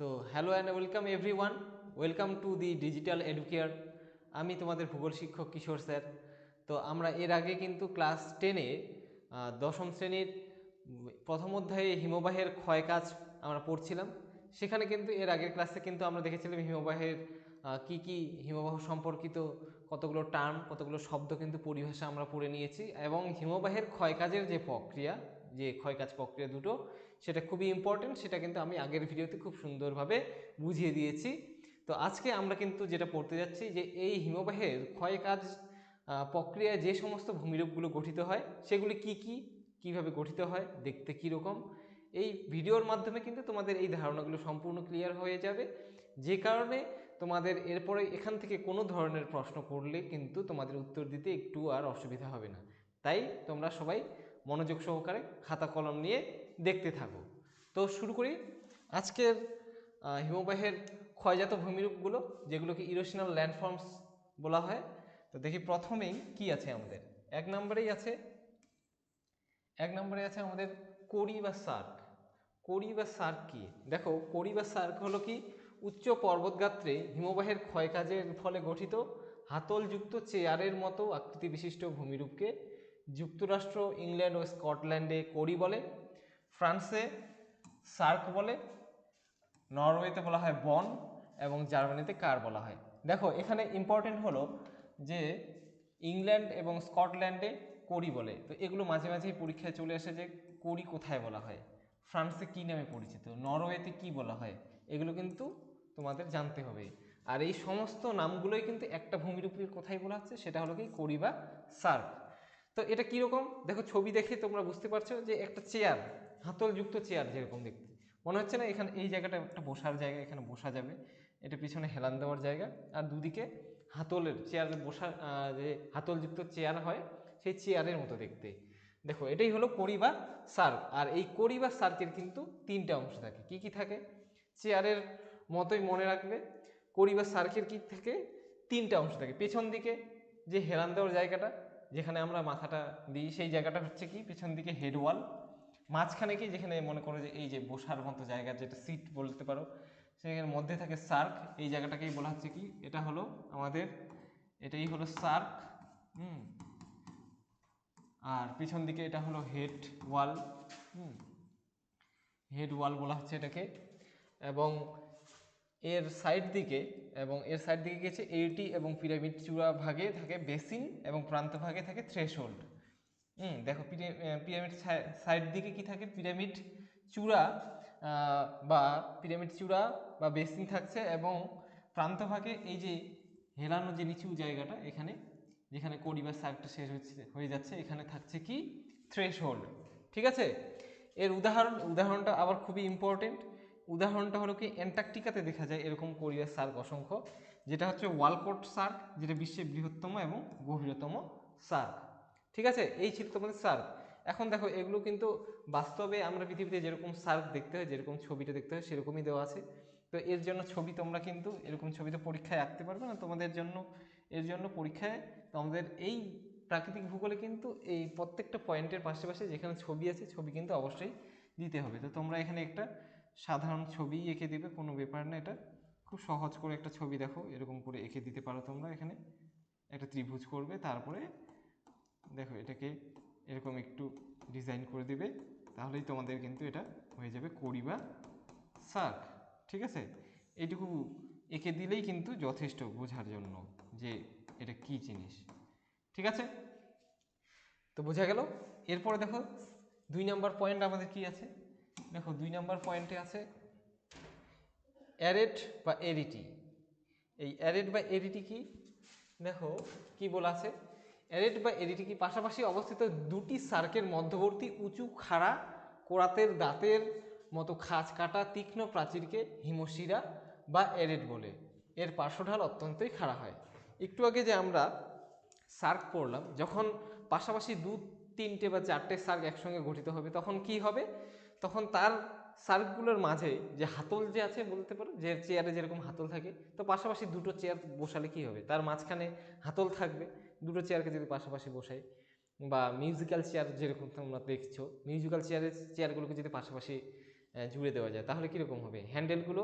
তো hello and welcome everyone welcome to the digital educare আমি তোমাদের ভূগোল শিক্ষক কিশোর স্যার। তো আমরা এর আগে কিন্তু ক্লাস টেনে দশম শ্রেণির প্রথম অধ্যায়ে হিমবাহের ক্ষয় কাজ আমরা পড়ছিলাম। সেখানে কিন্তু এর আগের ক্লাসে কিন্তু আমরা দেখেছিলাম হিমবাহের কি কি হিমবাহ সম্পর্কিত কতগুলো টার্ম, কতগুলো শব্দ কিন্তু পরিভাষা আমরা পড়ে নিয়েছি। এবং হিমবাহের ক্ষয়কাজের যে প্রক্রিয়া, যে ক্ষয়কাজ প্রক্রিয়া দুটো সেটা খুবই ইম্পর্টেন্ট সেটা কিন্তু আমি আগের ভিডিওতে খুব সুন্দরভাবে বুঝিয়ে দিয়েছি। তো আজকে আমরা কিন্তু যেটা পড়তে যাচ্ছি যে এই হিমবাহের ক্ষয়কাজ আহ, প্রক্রিয়ায় যে সমস্ত ভূমিরূপগুলো গঠিত হয় সেগুলি কি কি কীভাবে গঠিত হয় দেখতে কী রকম এই ভিডিওর মাধ্যমে কিন্তু তোমাদের এই ধারণাগুলো সম্পূর্ণ ক্লিয়ার হয়ে যাবে। যে কারণে তোমাদের এরপরে এখান থেকে কোনো ধরনের প্রশ্ন করলে কিন্তু তোমাদের উত্তর দিতে একটু আর অসুবিধা হবে না। তাই তোমরা সবাই মনোযোগ সহকারে খাতা কলম নিয়ে দেখতে থাকো। তো শুরু করি। আজকের হিমবাহের ক্ষয়জাত ভূমিরূপগুলো, যেগুলোকে ইরোশনাল ল্যান্ডফর্মস বলা হয়, তো দেখি প্রথমেই কি আছে আমাদের। এক নম্বরেই আছে, এক নম্বরে আছে আমাদের কড়ি বা সার্ক। কড়ি বা সার্ক কি? দেখো, কড়ি বা সার্ক হলো কি? উচ্চ পর্বতগাত্রে হিমবাহের ক্ষয়কাজের ফলে গঠিত হাতলযুক্ত চেয়ারের মতো আকৃতি বিশিষ্ট ভূমিরূপকে যুক্তরাষ্ট্র, ইংল্যান্ড ও স্কটল্যান্ডে কড়ি বলে, ফ্রান্সে সার্ক বলে, নরওয়েতে বলা হয় বন এবং জার্মানিতে কার বলা হয়। দেখো, এখানে ইম্পর্টেন্ট হলো যে ইংল্যান্ড এবং স্কটল্যান্ডে কড়ি বলে। তো এগুলো মাঝে মাঝেই পরীক্ষায় চলে আসে যে কড়ি কোথায় বলা হয়। ফ্রান্সে কী নামে পরিচিত? নরওয়েতে কি বলা হয়? এগুলো কিন্তু তোমাদের জানতে হবে। আর এই সমস্ত নামগুলোই কিন্তু একটা ভূমিরূপের কোথায় বলা হচ্ছে? সেটা হলো কি কড়ি বা সার্ক। তো এটা কীরকম? দেখো, ছবি দেখে তোমরা বুঝতে পারছ যে একটা চেয়ার হাতলযুক্ত চেয়ার যেরকম দেখতে। মনে হচ্ছে না এখানে, এই জায়গাটা একটা বসার জায়গা, এখানে বসা যাবে। এটা পিছনে হেলান দেওয়ার জায়গা। আর দুদিকে হাতলের চেয়ারে বসা যে হাতলযুক্ত চেয়ার হয়, সেই চেয়ারের মতো দেখতে। দেখো, এটাই হলো কড়ি বা সার্ক আর এই কড়ি বা সার্কের কিন্তু তিনটা অংশ থাকে। কি কি থাকে? চেয়ারের মতোই মনে রাখবে। কড়ি বা সার্কের কি থেকে? তিনটা অংশ থাকে। পেছন দিকে যে হেলান দেওয়ার জায়গাটা যেখানে আমরা মাথাটা দিই, সেই জায়গাটা হচ্ছে কি? পেছন দিকে হেড ওয়াল মাঝখানে কি? যেখানে মনে করো যে এই যে বসার মতো জায়গা, যেটা সিট বলতে পারো সেখানে মধ্যে থাকে সার্ক এই জায়গাটাকেই বলা হচ্ছে কি? এটা হলো আমাদের, এটাই হলো সার্ক হুম। আর পিছন দিকে এটা হলো হেড ওয়াল হুম। হেড ওয়াল বলা হচ্ছে এটাকে। এবং এর সাইড দিকে এবং এর সাইড দিকে গেছে এইটি এবং পিরামিড চূড়া ভাগে থাকে বেসিন এবং প্রান্ত ভাগে থাকে থ্রেশহোল্ড হুম, দেখো পিরামিড সাইড দিকে কি থাকে? পিরামিড চূড়া বা পিরামিড চূড়া বা বেসিন থাকছে এবং প্রান্ত ভাগে এই যে হেলানো যে নিচু জায়গাটা এখানে, যেখানে কোডি বা শেষ হচ্ছে, হয়ে যাচ্ছে, এখানে থাকছে কি? থ্রেশহোল্ড ঠিক আছে? এর উদাহরণ, উদাহরণটা আবার খুবই ইম্পর্টেন্ট উদাহরণটা হলো কি, অ্যান্টার্কটিকাতে দেখা যায় এরকম কোরিয়ার সার্ক অসংখ্য, যেটা হচ্ছে ওয়ালকোট সার্ক, যেটা বিশ্বের বৃহত্তম এবং গভীরতম সার্ক। ঠিক আছে? এই ছিল তোমাদের সার্ক। এখন দেখো, এগুলো কিন্তু বাস্তবে আমরা পৃথিবীতে যেরকম সার্ক দেখতে হয়, যেরকম ছবিটা দেখতে হয়, সেরকমই দেওয়া আছে। তো এর জন্য ছবি তোমরা কিন্তু এরকম ছবি তো পরীক্ষায় আঁকতে পারবে না। তোমাদের জন্য, এর জন্য পরীক্ষায় তোমাদের এই প্রাকৃতিক ভূগোলে কিন্তু এই প্রত্যেকটা পয়েন্টের পাশে পাশে যেখানে ছবি আছে, ছবি কিন্তু অবশ্যই দিতে হবে। তো তোমরা এখানে একটা সাধারণ ছবি এঁকে দিবে, কোনো ব্যাপার না এটা। খুব সহজ করে একটা ছবি দেখো, এরকম করে এঁকে দিতে পারো তোমরা এখানে। একটা ত্রিভুজ করবে, তারপরে দেখো এটাকে এরকম একটু ডিজাইন করে দিবে, তাহলেই তোমাদের কিন্তু এটা হয়ে যাবে কড়ি বা শাক, ঠিক আছে? এইটুকু এঁকে দিলেই কিন্তু যথেষ্ট বোঝার জন্য যে এটা কি জিনিস, ঠিক আছে? তো বোঝা গেল? এরপরে দেখো, দুই নাম্বার পয়েন্ট আমাদের কি আছে? দেখো দুই নম্বর পয়েন্টে আছে অ্যারেট বা এরিটি। এই অ্যারেট বা এরিটি কি? দেখো, কি বলা আছে? অ্যারেট বা এরিটি কি পাশাপাশি অবস্থিত দুটি সার্কের মধ্যবর্তী উঁচু, খাড়া, কোরাতের দাঁতের মতো খাঁজ কাটা তীক্ষ্ণ প্রাচীরকে হিমশিরা বা এরেট বলে। এর পার্শ্বঢাল অত্যন্তই খাড়া হয়। একটু আগে যে আমরা সার্ক পড়লাম, যখন পাশাপাশি দু, তিনটে বা চারটে সার্ক একসঙ্গে গঠিত হবে, তখন কি হবে? তখন তার সার্কগুলোর মাঝে যে হাতল যে আছে বলতে পারো, যে চেয়ারে যেরকম হাতল থাকে, তো পাশাপাশি দুটো চেয়ার বসালে কি হবে? তার মাঝখানে হাতল থাকবে, দুটো চেয়ারকে যদি পাশাপাশি বসাই, বা মিউজিক্যাল চেয়ার যেরকম তোমরা দেখছ মিউজিক্যাল চেয়ারের চেয়ারগুলোকে যদি পাশাপাশি জুড়ে দেওয়া যায়, তাহলে কীরকম হবে? হ্যান্ডেলগুলো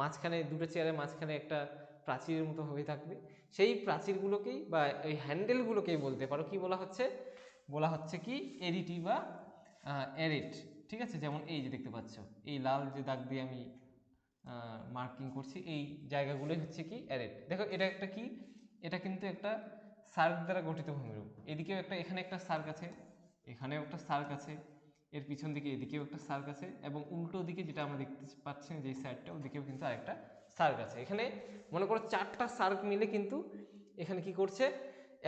মাঝখানে, দুটো চেয়ারের মাঝখানে একটা প্রাচীরের মতো হয়ে থাকবে। সেই প্রাচীরগুলোকেই বা এই হ্যান্ডেলগুলোকেই বলতে পারো, কি বলা হচ্ছে? বলা হচ্ছে কি? এরিটি বা এরিট ঠিক আছে? যেমন এই যে দেখতে পাচ্ছ, এই লাল যে দাগ দিয়ে আমি মার্কিং করছি, এই জায়গাগুলোই হচ্ছে কি অ্যারেট দেখো, এটা একটা কি? এটা কিন্তু একটা সার্ক দ্বারা গঠিত ভূমিরূপ। এদিকেও একটা, এখানে একটা সার্ক আছে, এখানেও একটা সার্ক আছে, এর পিছন দিকে এদিকেও একটা সার্ক আছে এবং উল্টো দিকে যেটা আমরা দেখতে পাচ্ছি যে সাইডটা ওদিকেও কিন্তু আরেকটা সার্ক আছে। এখানে মনে করো চারটা সার্ক মিলে কিন্তু এখানে কি করছে?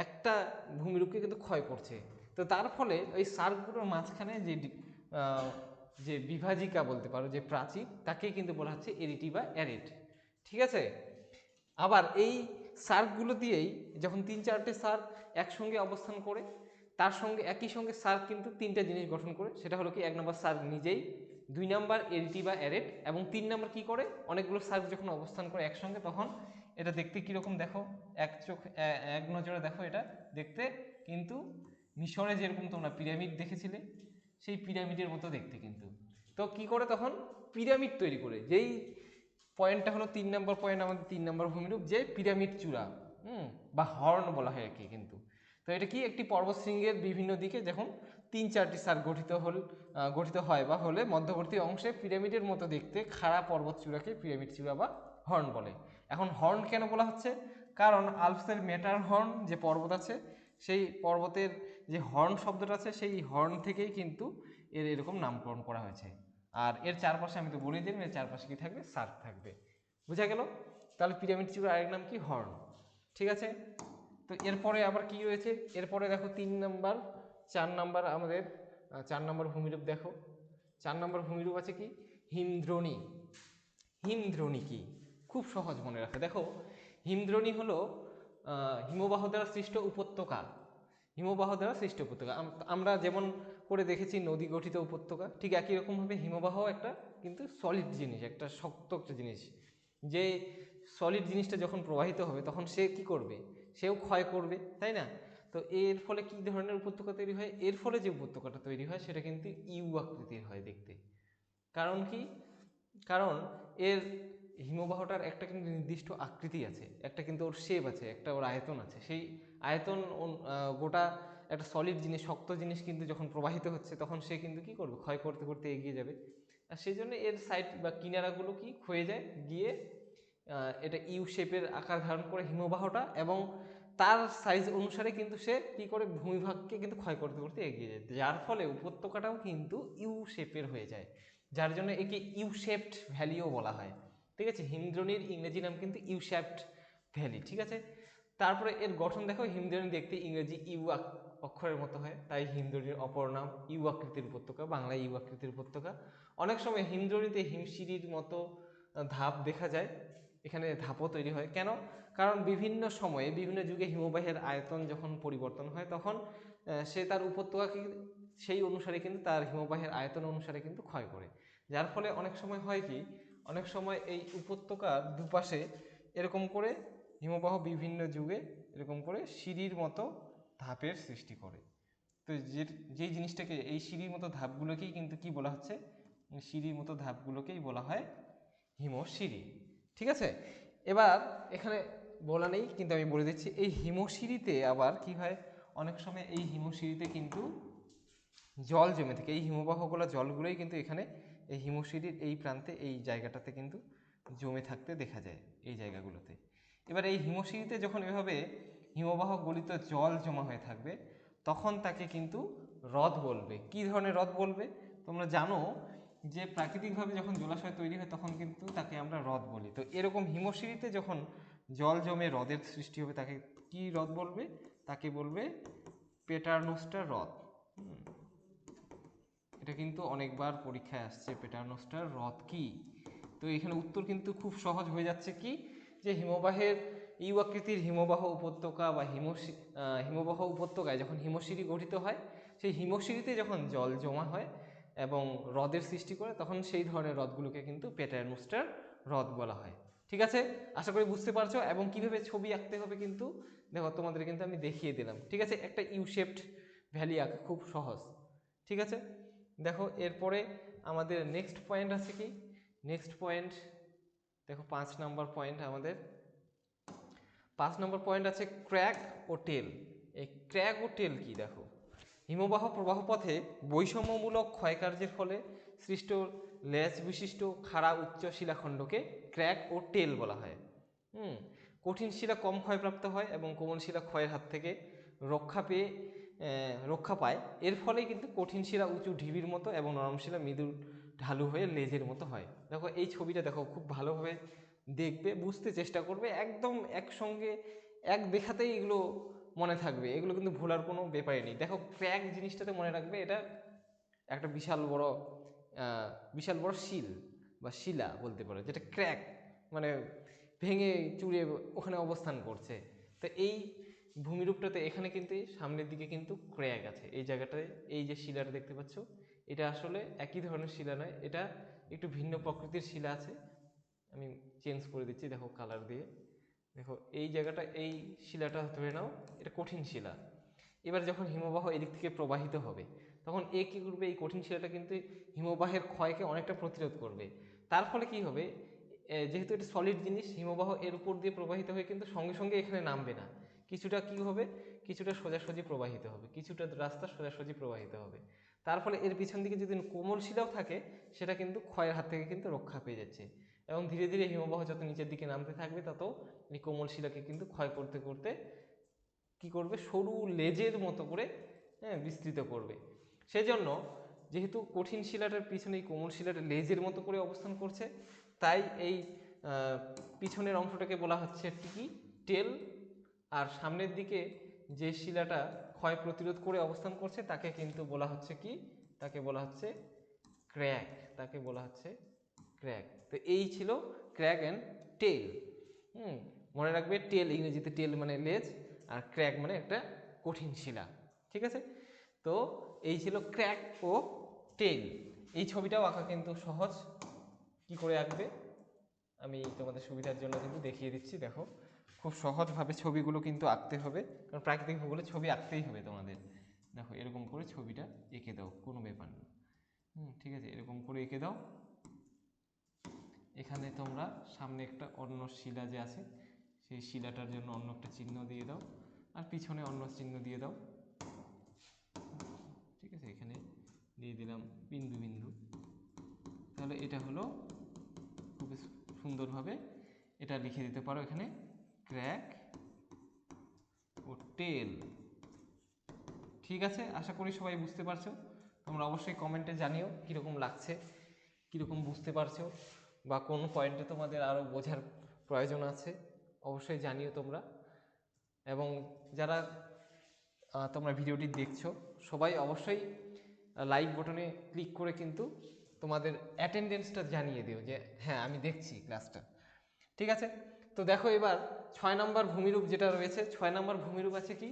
একটা ভূমিরূপকে কিন্তু ক্ষয় করছে। তো তার ফলে ওই সার্কগুলোর মাঝখানে যে যে বিভাজিকা বলতে পারো, যে প্রাচীর তাকেই কিন্তু বলা হচ্ছে এরিটি বা অ্যারিট। ঠিক আছে? আবার এই সার্কগুলো দিয়েই যখন তিন চারটে সার্ক একসঙ্গে অবস্থান করে, তার সঙ্গে একই সঙ্গে সার্ক কিন্তু তিনটা জিনিস গঠন করে, সেটা হলো কি, এক নম্বর সার্ক নিজেই, দুই নাম্বার এরিটি বা অ্যারেট, এবং তিন নাম্বার কি করে, অনেকগুলো সার্ক যখন অবস্থান করে একসঙ্গে, তখন এটা দেখতে কীরকম দেখো, এক চোখ এক নজরে দেখো এটা, দেখতে কিন্তু মিশরে যেরকম তোমরা পিরামিড দেখেছিলে সেই পিরামিডের মতো দেখতে কিন্তু। তো কি করে তখন? পিরামিড তৈরি করে। যেই পয়েন্টটা হলো তিন নম্বর পয়েন্ট আমাদের তিন নম্বর ভূমিরূপ যে পিরামিড চূড়া, হুম, বা হর্ন বলা হয় একে কিন্তু। তো এটা কি? একটি পর্বতশৃঙ্গের বিভিন্ন দিকে যখন তিন চারটি সার গঠিত হল গঠিত হয় বা হলে মধ্যবর্তী অংশে পিরামিডের মতো দেখতে খাড়া পর্বত চূড়াকে পিরামিড চূড়া বা হর্ন বলে। এখন হর্ন কেন বলা হচ্ছে? কারণ আলপসের মেটার হর্ন যে পর্বত আছে সেই পর্বতের যে হর্ন শব্দটা আছে, সেই হর্ন থেকেই কিন্তু এর এরকম নামকরণ করা হয়েছে। আর এর চারপাশে আমি তো বলে দিলাম, এর চারপাশে কি থাকবে? সার্ক থাকবে। বুঝা গেল? তাহলে পিরামিড চূড়ার আরেক নাম কি? হর্ন। ঠিক আছে? তো এরপরে আবার কি রয়েছে এরপরে দেখো তিন নাম্বার, চার নাম্বার আমাদের চার নাম্বার ভূমিরূপ দেখো। চার নাম্বার ভূমিরূপ আছে কি? হিমদ্রোণী। হিমদ্রোণী কি? খুব সহজ মনে রাখে। দেখো, হিমদ্রোণী হলো হিমবাহ দ্বারা সৃষ্ট উপত্যকা। হিমবাহ দ্বারা সৃষ্ট উপত্যকা। আমরা যেমন করে দেখেছি নদী গঠিত উপত্যকা, ঠিক একই রকমভাবে হিমবাহ একটা কিন্তু সলিড জিনিস, একটা শক্ত একটা জিনিস। যে সলিড জিনিসটা যখন প্রবাহিত হবে, তখন সে কি করবে? সেও ক্ষয় করবে, তাই না? তো এর ফলে কি ধরনের উপত্যকা তৈরি হয়? এর ফলে যে উপত্যকাটা তৈরি হয়, সেটা কিন্তু ইউ আকৃতির হয় দেখতে। কারণ কি? কারণ এর হিমবাহটার একটা কিন্তু নির্দিষ্ট আকৃতি আছে, একটা কিন্তু ওর শেপ আছে, একটা ওর আয়তন আছে। সেই আয়তন গোটা একটা সলিড জিনিস, শক্ত জিনিস কিন্তু যখন প্রবাহিত হচ্ছে, তখন সে কিন্তু কি করবে? ক্ষয় করতে করতে এগিয়ে যাবে। আর সেই জন্য এর সাইড বা কিনারাগুলো কি ক্ষয়ে যায়? গিয়ে এটা ইউ শেপের আকার ধারণ করে হিমবাহটা এবং তার সাইজ অনুসারে কিন্তু সে কি করে? ভূমিভাগকে কিন্তু ক্ষয় করতে করতে এগিয়ে যায়। যার ফলে উপত্যকাটাও কিন্তু ইউ শেপের হয়ে যায়। যার জন্য একে ইউ শেপড ভ্যালিও বলা হয়। ঠিক আছে? হিমদ্রোণীর ইংরেজি নাম কিন্তু ইউ শেপড ভ্যালি, ঠিক আছে? তারপরে এর গঠন দেখো হিমদ্রোণী দেখতে ইংরেজি ইউ অক্ষরের মতো হয়, তাই হিমদ্রোণীর অপর নাম ইউ আকৃতির উপত্যকা, বাংলায় ইউ আকৃতির উপত্যকা। অনেক সময় হিমদ্রোণীতে হিমশিরির মতো ধাপ দেখা যায়, এখানে ধাপও তৈরি হয়। কেন? কারণ বিভিন্ন সময়ে, বিভিন্ন যুগে হিমবাহের আয়তন যখন পরিবর্তন হয়, তখন সে তার উপত্যকাকে, সেই অনুসারে কিন্তু তার হিমবাহের আয়তন অনুসারে কিন্তু ক্ষয় করে। যার ফলে অনেক সময় হয় কি অনেক সময় এই উপত্যকার দুপাশে এরকম করে হিমবাহ বিভিন্ন যুগে এরকম করে সিঁড়ির মতো ধাপের সৃষ্টি করে। তো যে, যেই জিনিসটাকে, এই সিঁড়ির মতো ধাপগুলোকেই কিন্তু কি বলা হচ্ছে? সিঁড়ির মতো ধাপগুলোকেই বলা হয় হিমশিরি ঠিক আছে? এবার এখানে বলা নেই, কিন্তু আমি বলে দিচ্ছি, এই হিমশিরিতে আবার কি হয়? অনেক সময় এই হিমশিরিতে কিন্তু জল জমে থাকে। এই হিমবাহগুলো জলগুলোই কিন্তু এখানে এই হিমশিরির এই প্রান্তে এই জায়গাটাতে কিন্তু জমে থাকতে দেখা যায় এই জায়গাগুলোতে। এবার এই হিমশিরিতে যখন এভাবে হিমবাহ গলিত জল জমা হয়ে থাকবে, তখন তাকে কিন্তু হ্রদ বলবে। কি ধরনের হ্রদ বলবে? তোমরা জানো যে প্রাকৃতিকভাবে যখন জলাশয় তৈরি হয়, তখন কিন্তু তাকে আমরা হ্রদ বলি। তো এরকম হিমশিরিতে যখন জল জমে হ্রদের সৃষ্টি হবে, তাকে কি হ্রদ বলবে? তাকে বলবে পেটারনোস্টার হ্রদ। এটা কিন্তু অনেকবার পরীক্ষায় আসছে পেটারনোস্টার হ্রদ কি? তো এখানে উত্তর কিন্তু খুব সহজ হয়ে যাচ্ছে কি? যে হিমবাহের ইউ আকৃতির হিমবাহ উপত্যকা বা হিমশি হিমবাহ উপত্যকায় যখন হিমশিরি গঠিত হয়, সেই হিমশিরিতে যখন জল জমা হয় এবং হ্রদের সৃষ্টি করে, তখন সেই ধরনের হ্রদগুলোকে কিন্তু পেটারনোস্টার হ্রদ বলা হয়। ঠিক আছে? আশা করি বুঝতে পারছ এবং কীভাবে ছবি আঁকতে হবে কিন্তু, দেখো তোমাদের কিন্তু আমি দেখিয়ে দিলাম। ঠিক আছে? একটা ইউ শেপড ভ্যালি আঁকা খুব সহজ। ঠিক আছে? দেখো, এরপরে আমাদের নেক্সট পয়েন্ট আছে কি? নেক্সট পয়েন্ট দেখো, পাঁচ নম্বর পয়েন্ট আমাদের। পাঁচ নম্বর পয়েন্ট আছে ক্র্যাক ও টেল এই ক্র্যাক ও টেল কি দেখো? হিমবাহ প্রবাহ পথে বৈষম্যমূলক ক্ষয়কার্যের ফলে সৃষ্ট লেজ বিশিষ্ট খাড়া উচ্চ শিলাখণ্ডকে ক্র্যাক ও টেল বলা হয়। হুম, কঠিন শিলা কম ক্ষয়প্রাপ্ত হয় এবং কোমল শিলা ক্ষয়ের হাত থেকে রক্ষা পেয়ে রক্ষা পায়। এর ফলে কিন্তু কঠিন শিলা উঁচু ঢিবির মতো এবং নরম শিলা মৃদু ঢালু হয়ে লেজের মতো হয়। দেখো, এই ছবিটা দেখো, খুব ভালোভাবে দেখবে, বুঝতে চেষ্টা করবে, একদম একসঙ্গে, এক দেখাতেই এগুলো মনে থাকবে। এগুলো কিন্তু ভোলার কোনো ব্যাপারই নেই। দেখো ক্র্যাক জিনিসটাতে মনে রাখবে, এটা একটা বিশাল বড় বিশাল বড় শিল বা শিলা বলতে পারো, যেটা ক্র্যাক মানে ভেঙে চুরে ওখানে অবস্থান করছে। তো এই ভূমিরূপটাতে এখানে কিন্তু সামনের দিকে কিন্তু ক্র্যাক আছে। এই জায়গাটায় এই যে শিলাটা দেখতে পাচ্ছ, এটা আসলে একই ধরনের শিলা নয়, এটা একটু ভিন্ন প্রকৃতির শিলা আছে। আমি চেঞ্জ করে দিচ্ছি, দেখো কালার দিয়ে। দেখো, এই জায়গাটা, এই শিলাটা ধরে নাও, এটা কঠিন শিলা। এবার যখন হিমবাহ এদিক থেকে প্রবাহিত হবে, তখন এ কী করবে? এই কঠিন শিলাটা কিন্তু হিমবাহের ক্ষয়কে অনেকটা প্রতিরোধ করবে। তার ফলে কি হবে? যেহেতু এটা সলিড জিনিস, হিমবাহ এর উপর দিয়ে প্রবাহিত হয়ে কিন্তু সঙ্গে সঙ্গে এখানে নামবে না। কিছুটা কি হবে? কিছুটা সোজাসুজি প্রবাহিত হবে। কিছুটা রাস্তা সোজাসুজি প্রবাহিত হবে। তার ফলে এর পিছন দিকে যদি কোমল শিলাও থাকে, সেটা কিন্তু ক্ষয়ের হাত থেকে কিন্তু রক্ষা পেয়ে যাচ্ছে। এবং ধীরে ধীরে হিমবাহ যত নিচের দিকে নামতে থাকবে, তত এই কোমল শিলাকে কিন্তু ক্ষয় করতে করতে কি করবে? সরু লেজের মতো করে হ্যাঁ বিস্তৃত করবে। সেজন্য যেহেতু কঠিন শিলাটার পিছনে এই কোমল শিলাটা লেজের মতো করে অবস্থান করছে, তাই এই পিছনের অংশটাকে বলা হচ্ছে টিকি টেল আর সামনের দিকে যে শিলাটা ক্ষয় প্রতিরোধ করে অবস্থান করছে, তাকে কিন্তু বলা হচ্ছে কি? তাকে বলা হচ্ছে ক্র্যাক। তাকে বলা হচ্ছে ক্র্যাক। তো এই ছিল ক্র্যাক অ্যান্ড টেল। হুম, মনে রাখবে টেল, ইংরেজিতে টেল মানে লেজ, আর ক্র্যাক মানে একটা কঠিন শিলা। ঠিক আছে? তো এই ছিল ক্র্যাক ও টেল। এই ছবিটাও আঁকা কিন্তু সহজ। কি করে আঁকবে? আমি তোমাদের সুবিধার জন্য কিন্তু দেখিয়ে দিচ্ছি, দেখো। খুব সহজভাবে ছবিগুলো কিন্তু আঁকতে হবে। কারণ প্রাকৃতিক ভূগোলে ছবি আঁকতেই হবে তোমাদের। দেখো, এরকম করে ছবিটা এঁকে দাও, কোনো ব্যাপার না। হুম, ঠিক আছে, এরকম করে এঁকে দাও। এখানে তোমরা সামনে একটা অন্য শিলা যে আছে, সেই শিলাটার জন্য অন্য একটা চিহ্ন দিয়ে দাও। আর পিছনে অন্য চিহ্ন দিয়ে দাও। ঠিক আছে, এখানে দিয়ে দিলাম বিন্দু বিন্দু। তাহলে এটা হলো খুব সুন্দরভাবে এটা লিখে দিতে পারো এখানে। ক্র্যাক ও টেল ঠিক আছে? আশা করি সবাই বুঝতে পারছ। তোমরা অবশ্যই কমেন্টে জানিও কীরকম লাগছে, কীরকম বুঝতে পারছ, বা কোন পয়েন্টে তোমাদের আরও বোঝার প্রয়োজন আছে, অবশ্যই জানিও তোমরা। এবং যারা তোমরা ভিডিওটি দেখছ, সবাই অবশ্যই লাইক বটনে ক্লিক করে কিন্তু তোমাদের অ্যাটেন্ডেন্সটা জানিয়ে দিও যে হ্যাঁ আমি দেখছি ক্লাসটা ঠিক আছে? তো দেখো এবার ছয় নম্বর ভূমিরূপ যেটা রয়েছে, ছয় নম্বর ভূমিরূপ আছে কি?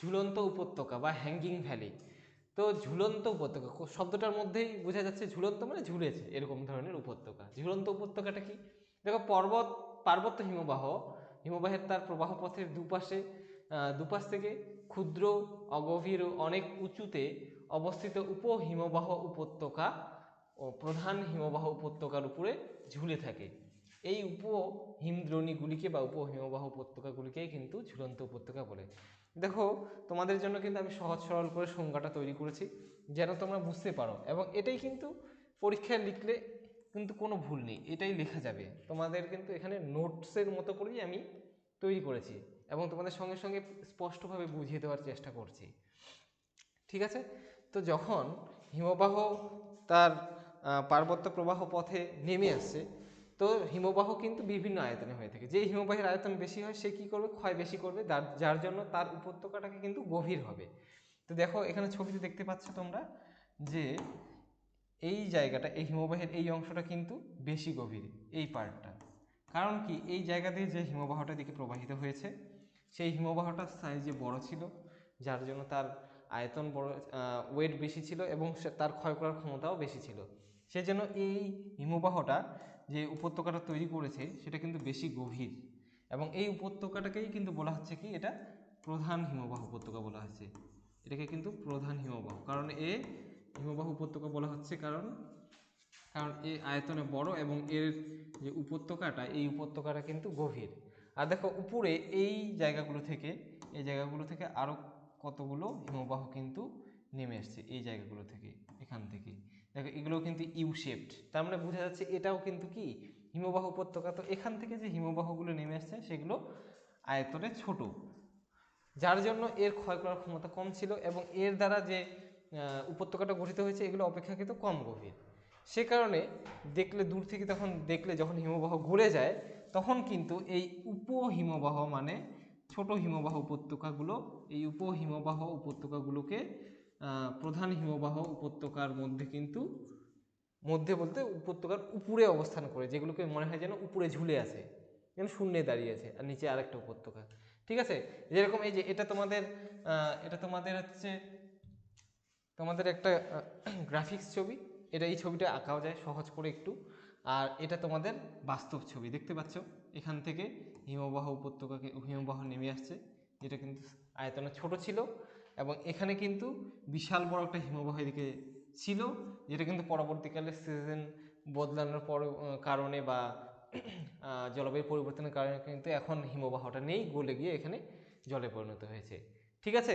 ঝুলন্ত উপত্যকা বা হ্যাঙ্গিং ভ্যালি তো ঝুলন্ত উপত্যকা শব্দটার মধ্যেই বোঝা যাচ্ছে ঝুলন্ত মানে ঝুলেছে, এরকম ধরনের উপত্যকা। ঝুলন্ত উপত্যকাটা কি? দেখো পর্বত, পার্বত্য হিমবাহ, হিমবাহের তার প্রবাহ পথের দুপাশে দুপাশ থেকে ক্ষুদ্র, অগভীর, অনেক উঁচুতে অবস্থিত উপ হিমবাহ উপত্যকা ও প্রধান হিমবাহ উপত্যকার উপরে ঝুলে থাকে। এই উপ হিমদ্রোণীগুলিকে বা উপ হিমবাহ উপত্যকাগুলিকেই কিন্তু ঝুলন্ত উপত্যকা বলে। দেখো, তোমাদের জন্য কিন্তু আমি সহজ সরল করে সংজ্ঞাটা তৈরি করেছি, যেন তোমরা বুঝতে পারো। এবং এটাই কিন্তু পরীক্ষায় লিখলে কিন্তু কোনো ভুল নেই, এটাই লেখা যাবে। তোমাদের কিন্তু এখানে নোটসের মতো করেই আমি তৈরি করেছি এবং তোমাদের সঙ্গে সঙ্গে স্পষ্টভাবে বুঝিয়ে দেওয়ার চেষ্টা করছি। ঠিক আছে? তো যখন হিমবাহ তার পার্বত্য প্রবাহ পথে নেমে আসছে তো হিমবাহ কিন্তু বিভিন্ন আয়তনে হয়ে থাকে। যে হিমবাহের আয়তন বেশি হয়, সে কী করবে? ক্ষয় বেশি করবে, যার জন্য তার উপত্যকাটাকে কিন্তু গভীর হবে। তো দেখো, এখানে ছবিতে দেখতে পাচ্ছ তোমরা যে এই জায়গাটা, এই হিমবাহের এই অংশটা কিন্তু বেশি গভীর, এই পার্টটা। কারণ কি? এই জায়গা দিয়ে যে হিমবাহটা দিকে প্রবাহিত হয়েছে, সেই হিমবাহটার সাইজে বড় ছিল, যার জন্য তার আয়তন বড় ওয়েট বেশি ছিল এবং তার ক্ষয় করার ক্ষমতাও বেশি ছিল। সেজন্য এই হিমবাহটা যে উপত্যকাটা তৈরি করেছে, সেটা কিন্তু বেশি গভীর। এবং এই উপত্যকাটাকেই কিন্তু বলা হচ্ছে কি, এটা প্রধান হিমবাহ উপত্যকা বলা হচ্ছে। এটাকে কিন্তু প্রধান হিমবাহ। কারণ এ হিমবাহ উপত্যকা বলা হচ্ছে কারণ কারণ এই আয়তনে বড় এবং এর যে উপত্যকাটা, এই উপত্যকাটা কিন্তু গভীর। আর দেখো, উপরে এই জায়গাগুলো থেকে, এই জায়গাগুলো থেকে আরও কতগুলো হিমবাহ কিন্তু নেমে এসছে এই জায়গাগুলো থেকে, এখান থেকে। দেখো, এগুলো কিন্তু ইউ শেপড তার মানে বোঝা যাচ্ছে এটাও কিন্তু কি? হিমবাহ উপত্যকা। তো এখান থেকে যে হিমবাহগুলো নেমে আসছে, সেগুলো আয়তনে ছোট। যার জন্য এর ক্ষয় করার ক্ষমতা কম ছিল এবং এর দ্বারা যে উপত্যকাটা গঠিত হয়েছে, এগুলো অপেক্ষাকৃত কম গভীর। সে কারণে দেখলে, দূর থেকে তখন দেখলে যখন হিমবাহ ঘুরে যায়, তখন কিন্তু এই উপহিমবাহ মানে ছোট হিমবাহ উপত্যকাগুলো, এই উপহিমবাহ উপত্যকাগুলোকে প্রধান হিমবাহ উপত্যকার মধ্যে কিন্তু, মধ্যে বলতে উপত্যকার উপরে অবস্থান করে, যেগুলোকে মনে হয় যেন উপরে ঝুলে আছে, যেন শূন্যে দাঁড়িয়ে আছে, আর নিচে আরেকটা উপত্যকা। ঠিক আছে? যেরকম এই যে এটা তোমাদের এটা তোমাদের হচ্ছে, তোমাদের একটা গ্রাফিক্স ছবি, এটা এই ছবিটা আঁকাও যায়, সহজ করে একটু। আর এটা তোমাদের বাস্তব ছবি, দেখতে পাচ্ছ? এখান থেকে হিমবাহ উপত্যকাকে, হিমবাহ নেমে আসছে, যেটা কিন্তু আয়তনে ছোট ছিল। এখানে কিন্তু বিশাল বড় একটা হিমবাহ এদিকে ছিল, যেটা কিন্তু পরবর্তীকালে সিজন বদলানোর পর কারণে বা জলবায়ু পরিবর্তনের কারণে কিন্তু এখন হিমবাহটা নেই, গলে গিয়ে এখানে জলে পরিণত হয়েছে। ঠিক আছে?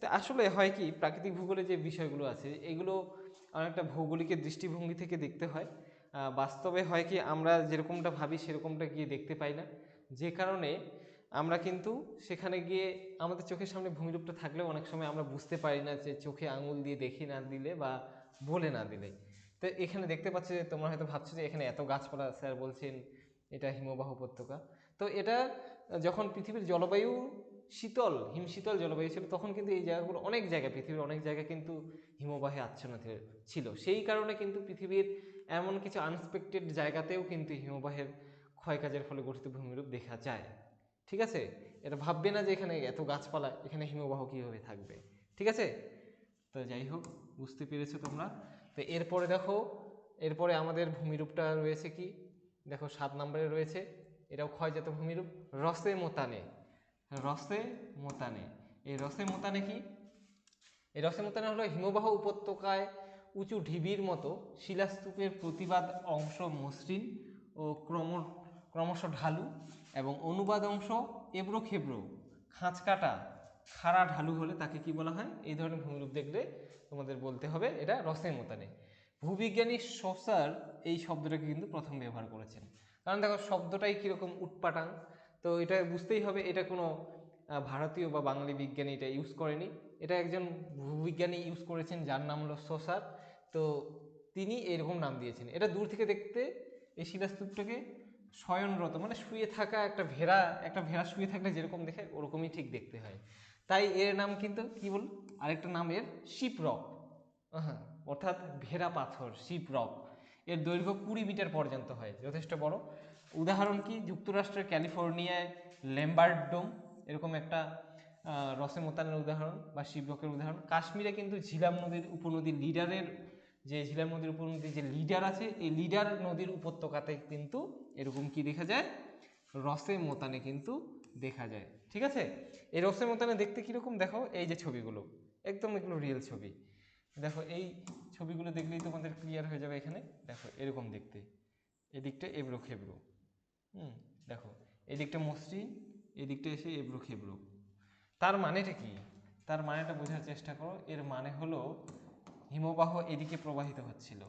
তো আসলে হয় কি, প্রাকৃতিক ভূগোলে যে বিষয়গুলো আছে, এগুলো অনেকটা ভৌগোলিকের দৃষ্টিভঙ্গি থেকে দেখতে হয়। বাস্তবে হয় কি, আমরা যেরকমটা ভাবি সেরকমটা গিয়ে দেখতে পাই না। যে কারণে আমরা কিন্তু সেখানে গিয়ে আমাদের চোখের সামনে ভূমিরূপটা থাকলেও অনেক সময় আমরা বুঝতে পারি না যে চোখে আঙুল দিয়ে দেখে না দিলে বা বলে না দিলে। তো এখানে দেখতে পাচ্ছ যে তোমরা হয়তো ভাবছ যে এখানে এত গাছপালা স্যার বলছেন এটা হিমবাহ উপত্যকা। তো এটা যখন পৃথিবীর জলবায়ু শীতল, হিমশীতল জলবায়ু ছিল, তখন কিন্তু এই জায়গাগুলো, অনেক জায়গা পৃথিবীর অনেক জায়গা কিন্তু হিমবাহে আচ্ছন্ন ছিল। সেই কারণে কিন্তু পৃথিবীর এমন কিছু আনএক্সপেক্টেড জায়গাতেও কিন্তু হিমবাহের ক্ষয়কাজের ফলে গঠিত ভূমিরূপ দেখা যায়। ঠিক আছে? এটা ভাববে না যে এখানে এত গাছপালা, এখানে হিমবাহ কীভাবে থাকবে? ঠিক আছে? তো যাই হোক, বুঝতে পেরেছ তোমরা? তো এরপরে দেখো, এরপরে আমাদের ভূমিরূপটা রয়েছে কি? দেখো, সাত নম্বরে রয়েছে। এটাও ক্ষয়জাত ভূমিরূপ, রসে মোতানে। রসে মোতানে। এই রসে মোতানে কি? এই রসে মোতানে হলো হিমবাহ উপত্যকায় উঁচু ঢিবির মতো শিলাস্তূপের প্রতিবাদ অংশ মসৃণ ও ক্রম, ক্রমশ ঢালু। এবং অনুবাদ অংশ এবড়ো খেবড়ো খাঁচকাটা খাড়া ঢালু হলে তাকে কি বলা হয়? এই ধরনের ভূমিরূপ দেখলে তোমাদের বলতে হবে এটা রসের মোতানে ভূবিজ্ঞানী সসার এই শব্দটাকে কিন্তু প্রথম ব্যবহার করেছেন। কারণ দেখো, শব্দটাই কীরকম উটপাটাং, তো এটা বুঝতেই হবে এটা কোনো ভারতীয় বা বাঙালি বিজ্ঞানী এটা ইউজ করেনি। এটা একজন ভূবিজ্ঞানী ইউজ করেছেন, যার নাম হলো সসার তো তিনি এরকম নাম দিয়েছেন। এটা দূর থেকে দেখতে এই শিলাস্তূপটাকে শয়নরত মানে শুয়ে থাকা একটা ভেড়া একটা ভেড়া শুয়ে থাকলে যেরকম দেখে ওরকমই ঠিক দেখতে হয়। তাই এর নাম কিন্তু কি বল আরেকটা নাম এর শিপ রক হ্যাঁ অর্থাৎ ভেড়া পাথর শিপ রক এর দৈর্ঘ্য কুড়ি মিটার পর্যন্ত হয়, যথেষ্ট বড়। উদাহরণ কি? যুক্তরাষ্ট্রের ক্যালিফোর্নিয়ায় ল্যাম্বার্ট ডোম এরকম একটা রসে মোতানের উদাহরণ বা শিবরকের উদাহরণ। কাশ্মীরে কিন্তু ঝিলাম নদীর উপনদীর লিডারের যে ঝিলাম নদীর উপনদীর যে লিডার আছে, এই লিডার নদীর উপত্যকাতে কিন্তু এরকম কি দেখা যায়? রসে মোতানে কিন্তু দেখা যায়। ঠিক আছে? এই রসে মোতানে দেখতে কীরকম? দেখো, এই যে ছবিগুলো। একদম এগুলো রিয়েল ছবি। দেখো, এই ছবিগুলো দেখলেই তোমাদের ক্লিয়ার হয়ে যাবে এখানে। দেখো, এরকম দেখতে। এদিকটা এবড়ো খেবড়ো। হুম, দেখো, এদিকটা মসৃণ, এদিকটা এসে এবড়ো খেবড়ো। তার মানেটা কি? তার মানেটা বোঝার চেষ্টা করো। এর মানে হলো হিমবাহ এদিকে প্রবাহিত হচ্ছিল।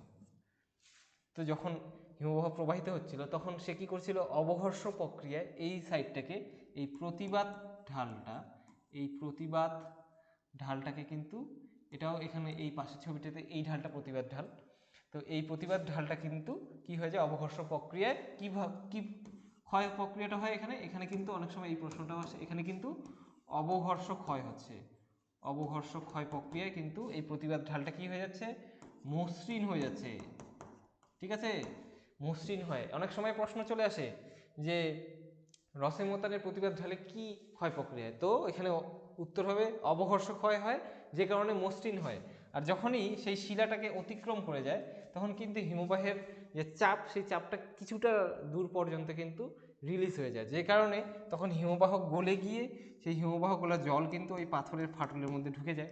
তো যখন হিমবাহ প্রবাহিত হচ্ছিল, তখন সে কি করছিল? অবঘর্ষ প্রক্রিয়ায় এই সাইডটাকে, এই প্রতিবাদ ঢালটা, এই প্রতিবাদ ঢালটাকে কিন্তু এটাও এখানে এই পাশের ছবিটাতে এই ঢালটা প্রতিবাদ ঢাল। তো এই প্রতিবাদ ঢালটা কিন্তু কি হয়ে যায়? অবঘর্ষ প্রক্রিয়ায় কি কি ক্ষয় প্রক্রিয়াটা হয় এখানে? এখানে কিন্তু অনেক সময় এই প্রশ্নটাও আসে। এখানে কিন্তু অবঘর্ষ ক্ষয় হচ্ছে। অবঘর্ষ ক্ষয় প্রক্রিয়ায় কিন্তু এই প্রতিবাদ ঢালটা কি হয়ে যাচ্ছে? মসৃণ হয়ে যাচ্ছে। ঠিক আছে? মসৃণ হয়। অনেক সময় প্রশ্ন চলে আসে যে রসে মোতানের প্রতিবাদ ঢালে কি ক্ষয় প্রক্রিয়া তো এখানে উত্তর হবে অবঘর্ষ ক্ষয় হয়, যে কারণে মসৃণ হয়। আর যখনই সেই শিলাটাকে অতিক্রম করে যায়, তখন কিন্তু হিমবাহের যে চাপ, সেই চাপটা কিছুটা দূর পর্যন্ত কিন্তু রিলিজ হয়ে যায়। যে কারণে তখন হিমবাহ গলে গিয়ে সেই হিমবাহ গোলা জল কিন্তু ওই পাথরের ফাটলের মধ্যে ঢুকে যায়।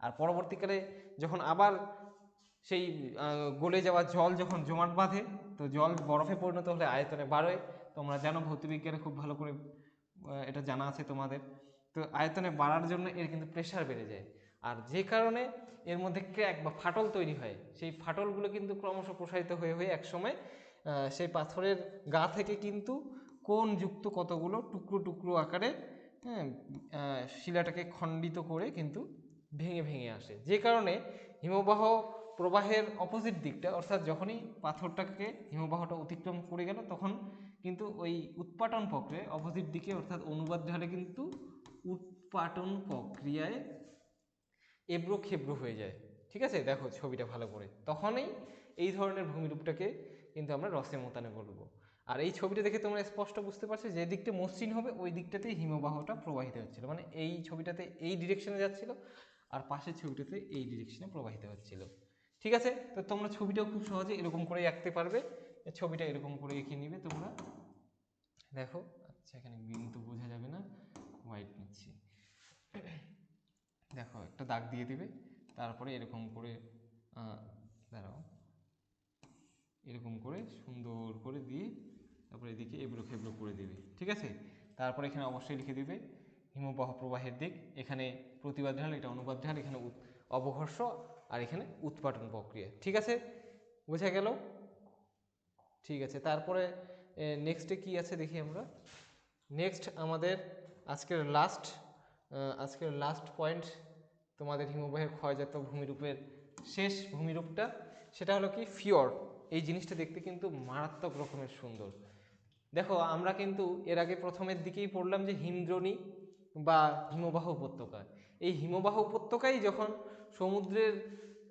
আর পরবর্তীকালে যখন আবার সেই গলে যাওয়া জল যখন জমাট বাঁধে, তো জল বরফে পরিণত হলে আয়তনে বাড়ে। তোমরা জানো ভৌতবিজ্ঞানে খুব ভালো করে এটা জানা আছে তোমাদের। তো আয়তনে বাড়ার জন্য এর কিন্তু প্রেশার বেড়ে যায়। আর যে কারণে এর মধ্যে ক্র্যাক বা ফাটল তৈরি হয়, সেই ফাটলগুলো কিন্তু ক্রমশ প্রসারিত হয়ে হয়ে একসময় সেই পাথরের গা থেকে কিন্তু কোণযুক্ত কতগুলো টুকরো টুকরো আকারে হ্যাঁ শিলাটাকে খণ্ডিত করে কিন্তু ভেঙে ভেঙে আসে। যে কারণে হিমবাহ প্রবাহের অপোজিট দিকটা, অর্থাৎ যখনই পাথরটাকে, হিমবাহটা অতিক্রম করে গেল, তখন কিন্তু ওই উৎপাটন প্রক্রিয়ায় অপোজিট দিকে, অর্থাৎ অনুবাদ ঢালে কিন্তু উৎপাটন প্রক্রিয়ায় এবড়ো খেবড়ো হয়ে যায়। ঠিক আছে? দেখো ছবিটা ভালো করে। তখনই এই ধরনের ভূমিরূপটাকে কিন্তু আমরা রসে মোতানে বলব। আর এই ছবিটা দেখে তোমরা স্পষ্ট বুঝতে পারছ যে দিকটা মসৃণ হবে, ওই দিকটাতেই হিমবাহটা প্রবাহিত হচ্ছিল। মানে এই ছবিটাতে এই ডিরেকশনে যাচ্ছিল আর পাশের ছবিটাতে এই ডিরেকশনে প্রবাহিত হচ্ছিল। ঠিক আছে? তো তোমরা ছবিটাও খুব সহজে এরকম করে আঁকতে পারবে। ছবিটা এরকম করে এঁকে নিবে তোমরা। দেখো আচ্ছা এখানে গ্রিন তো বোঝা যাবে না হোয়াইট নিচ্ছি। দেখো, একটা দাগ দিয়ে দিবে, তারপরে এরকম করে দাঁড়াও। এরকম করে সুন্দর করে দিয়ে তারপরে এদিকে এবড়ো খেবড়ো করে দিবে, ঠিক আছে? তারপরে এখানে অবশ্যই লিখে দিবে, হিমবাহ প্রবাহের দিক, এখানে প্রতিবাদ ঢাল, এটা অনুবাদ ঢাল, এখানে অবঘর্ষ আর এখানে উৎপাটন প্রক্রিয়া, ঠিক আছে? বোঝা গেল? ঠিক আছে, তারপরে নেক্সটে কি আছে দেখি আমরা? নেক্সট আমাদের আজকের লাস্ট আজকের লাস্ট পয়েন্ট তোমাদের হিমবাহের ক্ষয়জাত ভূমিরূপের শেষ ভূমিরূপটা, সেটা হলো কি? ফিওর এই জিনিসটা দেখতে কিন্তু মারাত্মক রকমের সুন্দর। দেখো, আমরা কিন্তু এর আগে প্রথমের দিকেই পড়লাম যে হিমদ্রোণী বা হিমবাহ উপত্যকা। এই হিমবাহ উপত্যকাই যখন সমুদ্রের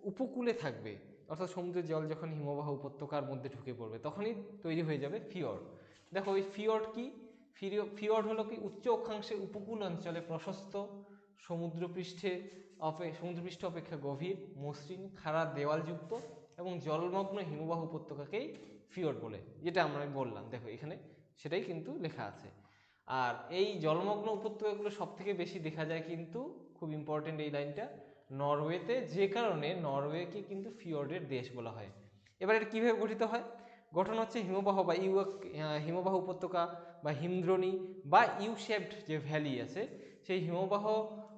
উপকূলে থাকবে, অর্থাৎ সমুদ্রের জল যখন হিমবাহ উপত্যকার মধ্যে ঢুকে পড়বে, তখনই তৈরি হয়ে যাবে ফিওর দেখো, ওই ফিওর্ড কি? ফিওর্ড হলো কি? উচ্চ অক্ষাংশে উপকূল অঞ্চলে প্রশস্ত, সমুদ্রপৃষ্ঠে সমুদ্রপৃষ্ঠ অপেক্ষা গভীর, মসৃণ, খাড়া দেওয়ালযুক্ত এবং জলমগ্ন হিমবাহ উপত্যকাকেই ফিওর্ড বলে, যেটা আমরা বললাম। দেখো, এখানে সেটাই কিন্তু লেখা আছে। আর এই জলমগ্ন উপত্যকাগুলো সব থেকে বেশি দেখা যায় কিন্তু, খুব ইম্পর্টেন্ট এই লাইনটা, নরওয়েতে, যে কারণে নরওয়েকে কিন্তু ফিওর্ডের দেশ বলা হয়। এবার এটা কীভাবে গঠিত হয়? গঠন হচ্ছে হিমবাহ বা ইউ হিমবাহ উপত্যকা বা হিমদ্রোণী বা ইউ শেপড যে ভ্যালি আছে, সেই হিমবাহ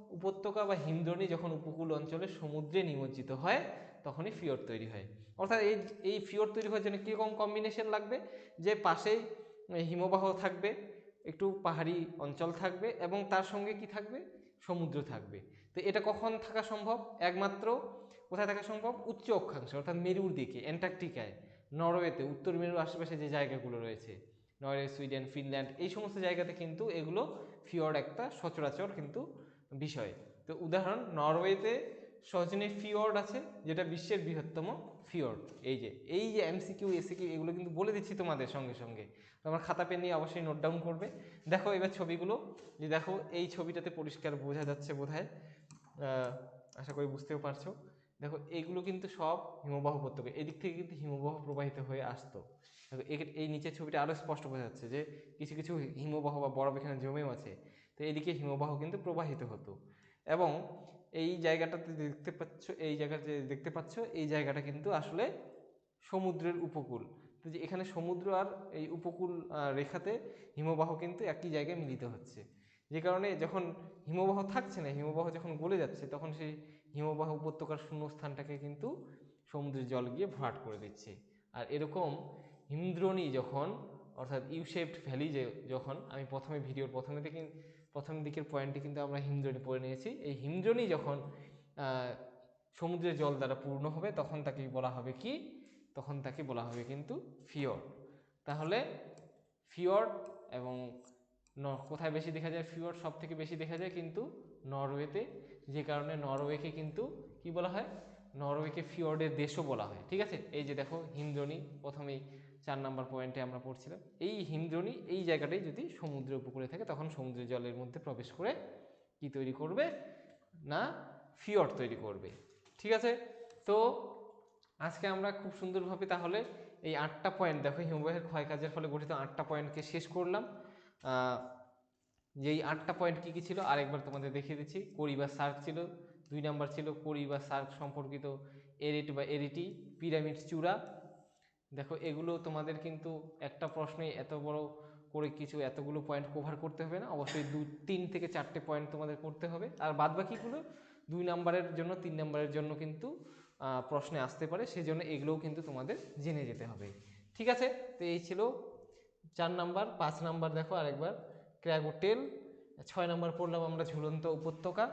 উপত্যকা বা হিমদ্রোণী যখন উপকূল অঞ্চলে সমুদ্রে নিমজ্জিত হয় তখনই ফিওর তৈরি হয়। অর্থাৎ এই এই ফিওর তৈরি হওয়ার জন্য কীরকম কম্বিনেশন লাগবে? যে পাশেই হিমবাহ থাকবে, একটু পাহাড়ি অঞ্চল থাকবে এবং তার সঙ্গে কি থাকবে? সমুদ্র থাকবে। তো এটা কখন থাকা সম্ভব? একমাত্র কোথায় থাকা সম্ভব? উচ্চ অক্ষাংশে, অর্থাৎ মেরুর দিকে, অ্যান্টার্কটিকায়, নরওয়েতে, উত্তর মেরুর আশেপাশে যে জায়গাগুলো রয়েছে, নরওয়ে, সুইডেন, ফিনল্যান্ড, এই সমস্ত জায়গাতে কিন্তু এগুলো ফিওর্ড একটা সচরাচর কিন্তু বিষয়। তো উদাহরণ, নরওয়েতে সজনে ফিওর্ড আছে যেটা বিশ্বের বৃহত্তম ফিওর্ড। এই যে এই যে এমসিকিউ এসিকিউ এগুলো কিন্তু বলে দিচ্ছি তোমাদের সঙ্গে সঙ্গে। তোমার খাতা পেন নিয়ে অবশ্যই নোট ডাউন করবে। দেখো এবার ছবিগুলো যে দেখো এই ছবিটাতে পরিষ্কার বোঝা যাচ্ছে বোধহয়। আহ, আশা করি বুঝতেও পারছ। দেখো এগুলো কিন্তু সব হিমবাহ উপত্যকা এদিক থেকে কিন্তু হিমবাহ প্রবাহিত হয়ে আসতো। দেখো এই নিচের ছবিটা আরও স্পষ্ট বোঝা যাচ্ছে যে কিছু কিছু হিমবাহ বা বরফ এখানে জমেও আছে। তো এদিকে হিমবাহ কিন্তু প্রবাহিত হতো। এবং এই জায়গাটাতে দেখতে পাচ্ছ, এই জায়গাতে দেখতে পাচ্ছ, এই জায়গাটা কিন্তু আসলে সমুদ্রের উপকূল। যে এখানে সমুদ্র আর এই উপকূল রেখাতে হিমবাহ কিন্তু একই জায়গায় মিলিত হচ্ছে। যে কারণে যখন হিমবাহ থাকছে না, হিমবাহ যখন গলে যাচ্ছে, তখন সেই হিমবাহ উপত্যকার শূন্যস্থানটাকে কিন্তু সমুদ্রের জল গিয়ে ভরাট করে দিচ্ছে। আর এরকম হিমদ্রোণী যখন, অর্থাৎ ইউশেপড ভ্যালি যে যখন, আমি প্রথমে, ভিডিওর প্রথমে থেকে প্রথম দিকের পয়েন্টে কিন্তু আমরা হিমদ্রোণী পড়ে নিয়েছি। এই হিমদ্রোণী যখন সমুদ্রের জল দ্বারা পূর্ণ হবে, তখন তাকে বলা হবে কি? তখন তাকে বলা হবে কিন্তু ফিওর তাহলে ফিওর্ড এবং কোথায় বেশি দেখা যায়? ফিওর সব থেকে বেশি দেখা যায় কিন্তু নরওয়েতে। যে কারণে নরওয়েকে কিন্তু কি বলা হয়? নরওয়েকে ফিওর্ডের দেশও বলা হয়। ঠিক আছে? এই যে দেখো, হিমদ্রোণী প্রথমেই চার নাম্বার পয়েন্টে আমরা পড়ছিলাম, এই হিমদ্রোণী এই জায়গাটাই যদি সমুদ্র উপকূলে থাকে, তখন সমুদ্রের জলের মধ্যে প্রবেশ করে কি তৈরি করবে? না ফিওর্ড তৈরি করবে। ঠিক আছে? তো আজকে আমরা খুব সুন্দরভাবে তাহলে এই আটটা পয়েন্ট দেখো হিমবাহের ক্ষয়কাজের ফলে গঠিত আটটা পয়েন্টকে শেষ করলাম। যেই আটটা পয়েন্ট কী কী ছিল, আরেকবার তোমাদের দেখিয়ে দিচ্ছি। কড়ি বা সার্ক ছিল, দুই নাম্বার ছিল কড়ি বা সার্ক সম্পর্কিত এরিট বা এরিটি, পিরামিড চূড়া দেখো, এগুলো তোমাদের কিন্তু একটা প্রশ্নে এত বড় করে কিছু এতগুলো পয়েন্ট কভার করতে হবে না। অবশ্যই দু, তিন থেকে চারটে পয়েন্ট তোমাদের করতে হবে। আর বাদ বাকিগুলো দুই নাম্বারের জন্য, তিন নাম্বারের জন্য কিন্তু প্রশ্নে আসতে পারে। সেই জন্য এগুলোও কিন্তু তোমাদের জেনে যেতে হবে। ঠিক আছে? তো এই ছিল চার নাম্বার, পাঁচ নাম্বার দেখো আরেকবার। ক্র্যাগোটেল ছয় নাম্বার পড়লাম আমরা ঝুলন্ত উপত্যকা।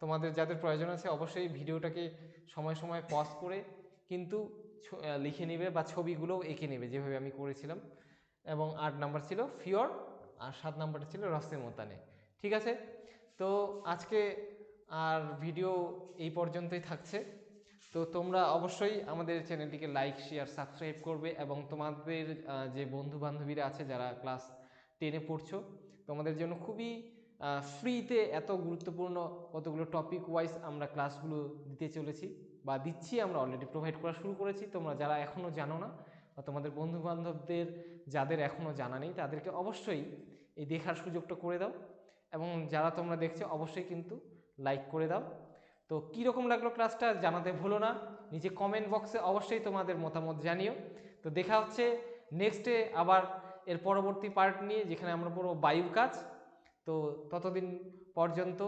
তোমাদের যাদের প্রয়োজন আছে অবশ্যই ভিডিওটাকে সময় সময় পজ করে কিন্তু লিখে নেবে বা ছবিগুলোও এঁকে নেবে, যেভাবে আমি করেছিলাম। এবং আট নাম্বার ছিল ফিওর আর সাত নাম্বারটা ছিল রস্তে মোতানে। ঠিক আছে? তো আজকে আর ভিডিও এই পর্যন্তই থাকছে। তো তোমরা অবশ্যই আমাদের চ্যানেলটিকে লাইক, শেয়ার, সাবস্ক্রাইব করবে এবং তোমাদের যে বন্ধু বান্ধবীরা আছে যারা ক্লাস টেনে পড়ছো, তোমাদের জন্য খুবই ফ্রিতে এত গুরুত্বপূর্ণ কতগুলো টপিক ওয়াইজ আমরা ক্লাসগুলো দিতে চলেছি। বা দিচ্ছি, আমরা অলরেডি প্রোভাইড করা শুরু করেছি। তোমরা যারা এখনও জানো না বা তোমাদের বন্ধু বান্ধবদের যাদের এখনও জানা নেই, তাদেরকে অবশ্যই এই দেখার সুযোগটা করে দাও। এবং যারা তোমরা দেখছ, অবশ্যই কিন্তু লাইক করে দাও। তো কীরকম লাগল ক্লাসটা জানাতে ভুলো না। নিচে কমেন্ট বক্সে অবশ্যই তোমাদের মতামত জানিও। তো দেখা হচ্ছে নেক্সটে আবার এর পরবর্তী পার্ট নিয়ে, যেখানে আমরা পুরো বায়ু কাজ। তো ততদিন পর্যন্ত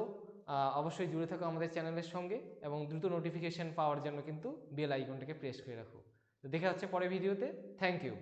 অবশ্যই জুড়ে থাকো আমাদের চ্যানেলের সঙ্গে এবং দ্রুত নোটিফিকেশান পাওয়ার জন্য কিন্তু বেল আইকনটাকে প্রেস করে রাখো। তো দেখা হচ্ছে পরে ভিডিওতে থ্যাংক ইউ